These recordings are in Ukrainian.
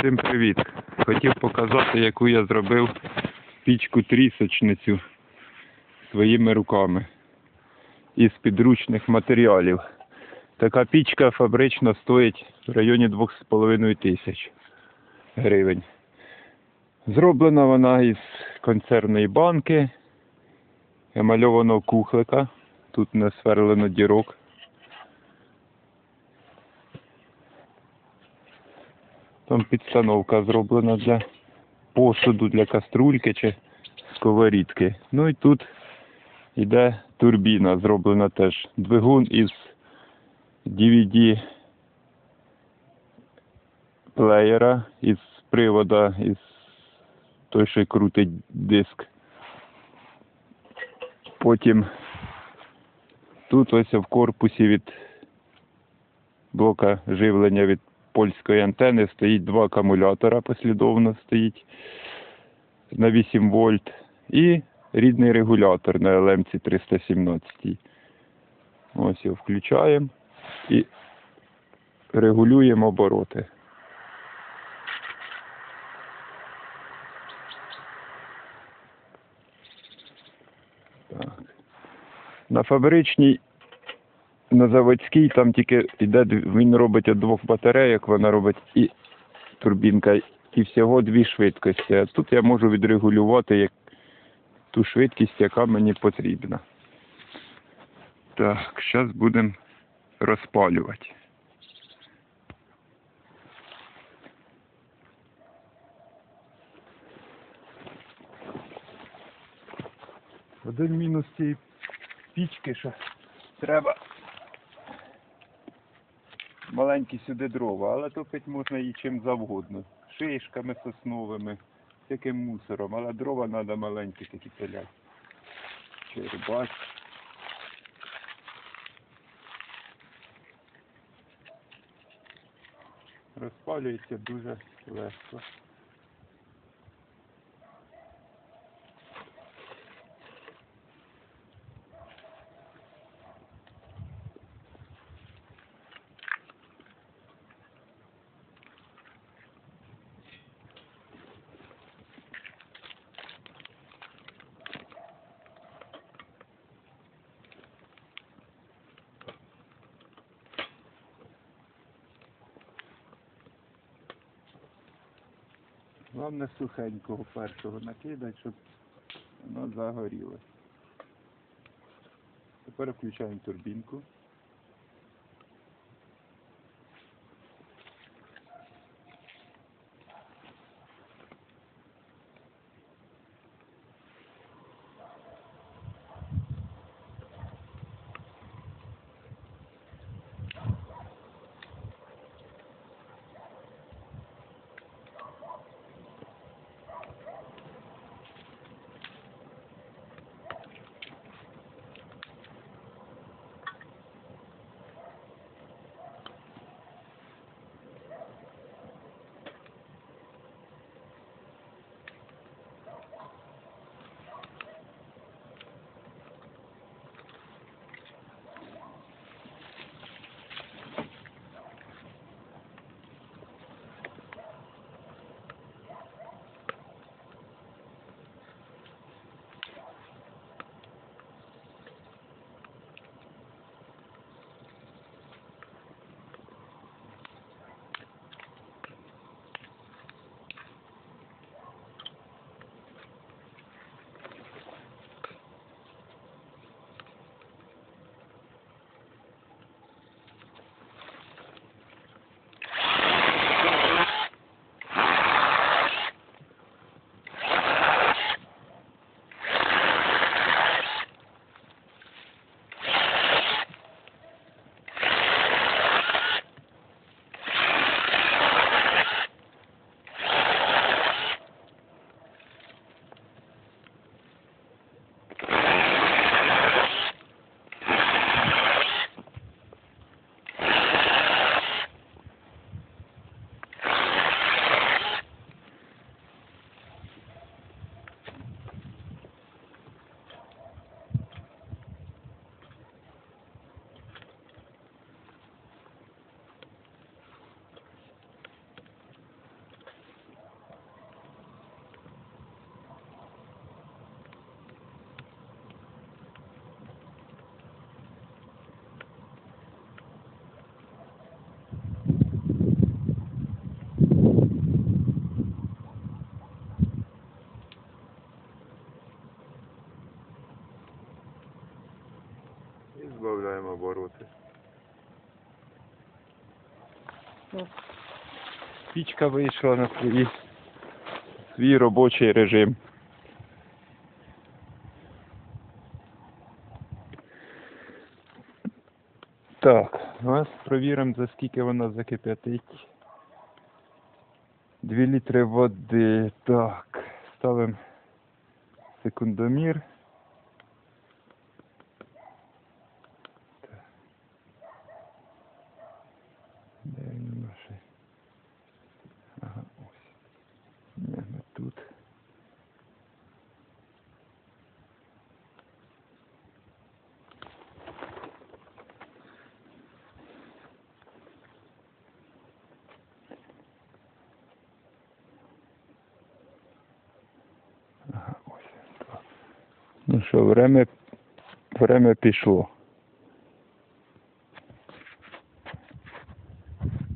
Всім привіт! Хотів показати, яку я зробив пічку трісочницю своїми руками із підручних матеріалів. Така пічка фабрично стоїть в районі 2,5 тисяч гривень. Зроблена вона із консервної банки, емальованого кухлика. Тут не сверлено дірок. Там підстановка зроблена для посуду, для каструльки чи сковорідки. Ну і тут йде турбіна, зроблена теж. Двигун із DVD плеєра, із привода, із той, що крутить диск. Потім тут ось в корпусі від блока живлення від польської антени стоїть два акумулятора послідовно стоїть на 8 вольт і рідний регулятор на LMC 317. Ось його включаємо і регулюємо обороти. Так. На фабричній на заводській там тільки йде, він робить від двох батарейок, вона робить і турбінка, і всього дві швидкості. Тут я можу відрегулювати як ту швидкість, яка мені потрібна. Так, зараз будемо розпалювати. Один мінус цієї пічки, що треба маленькі сюди дрова, але топить можна і чим завгодно. Шишками сосновими, всяким мусором, але дрова треба маленькі такі пиляти. Чербач. Розпалюється дуже легко. Головне сухенького першого накидати, щоб воно загоріло. Тепер включаємо турбінку. і збавляємо обороти. Пічка вийшла на свій, свій робочий режим. Так, зараз провіримо, за скільки вона закип'ятить. Дві літри води. Так, ставимо секундомір. Ну що, время, время пішло.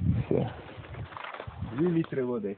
Все. Дві літри води.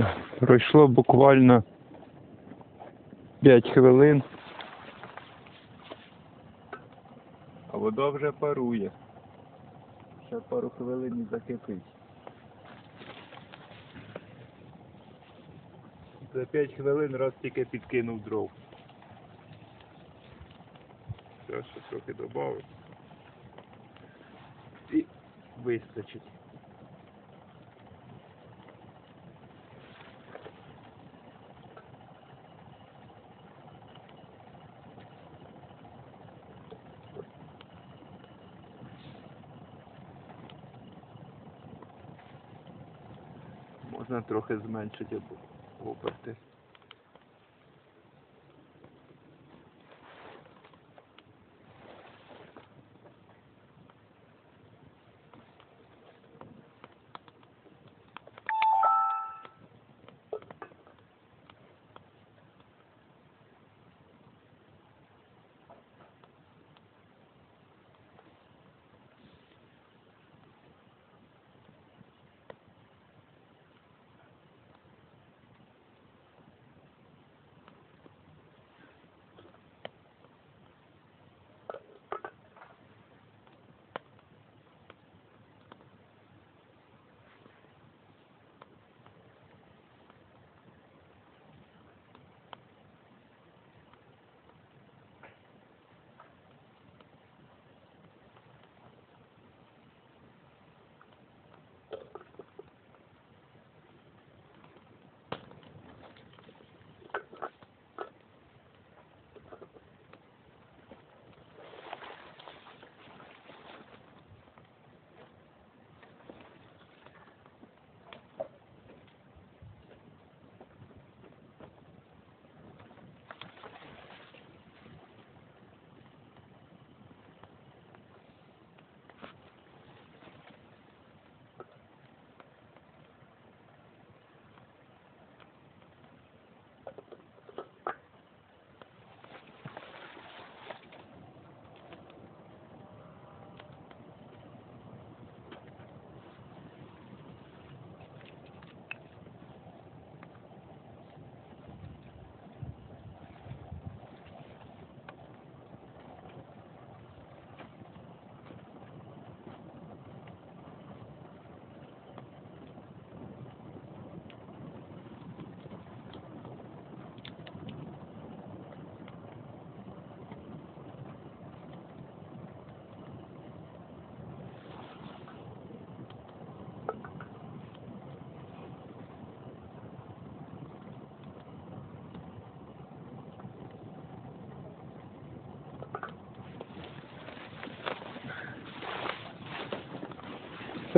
Так, пройшло буквально 5 хвилин. А вода вже парує. Ще пару хвилин і закипить. За 5 хвилин раз тільки підкинув дров. Зараз ще трохи додав. І вистачить. Можна трохи зменшити об- оберти.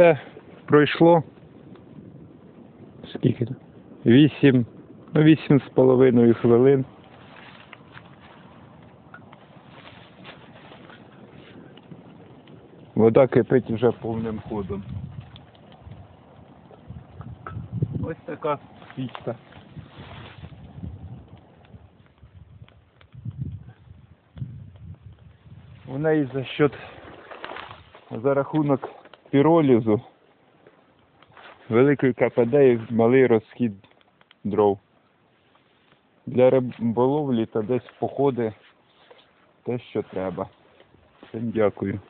Все пройшло. Скільки там? Вісім, ну вісім з половиною хвилин. Вода кипить вже повним ходом. Ось така пічка. У неї за счет, за рахунок піролізу великий КПД і малий розхід дров. Для риболовлі та десь походи те, що треба. Всім дякую.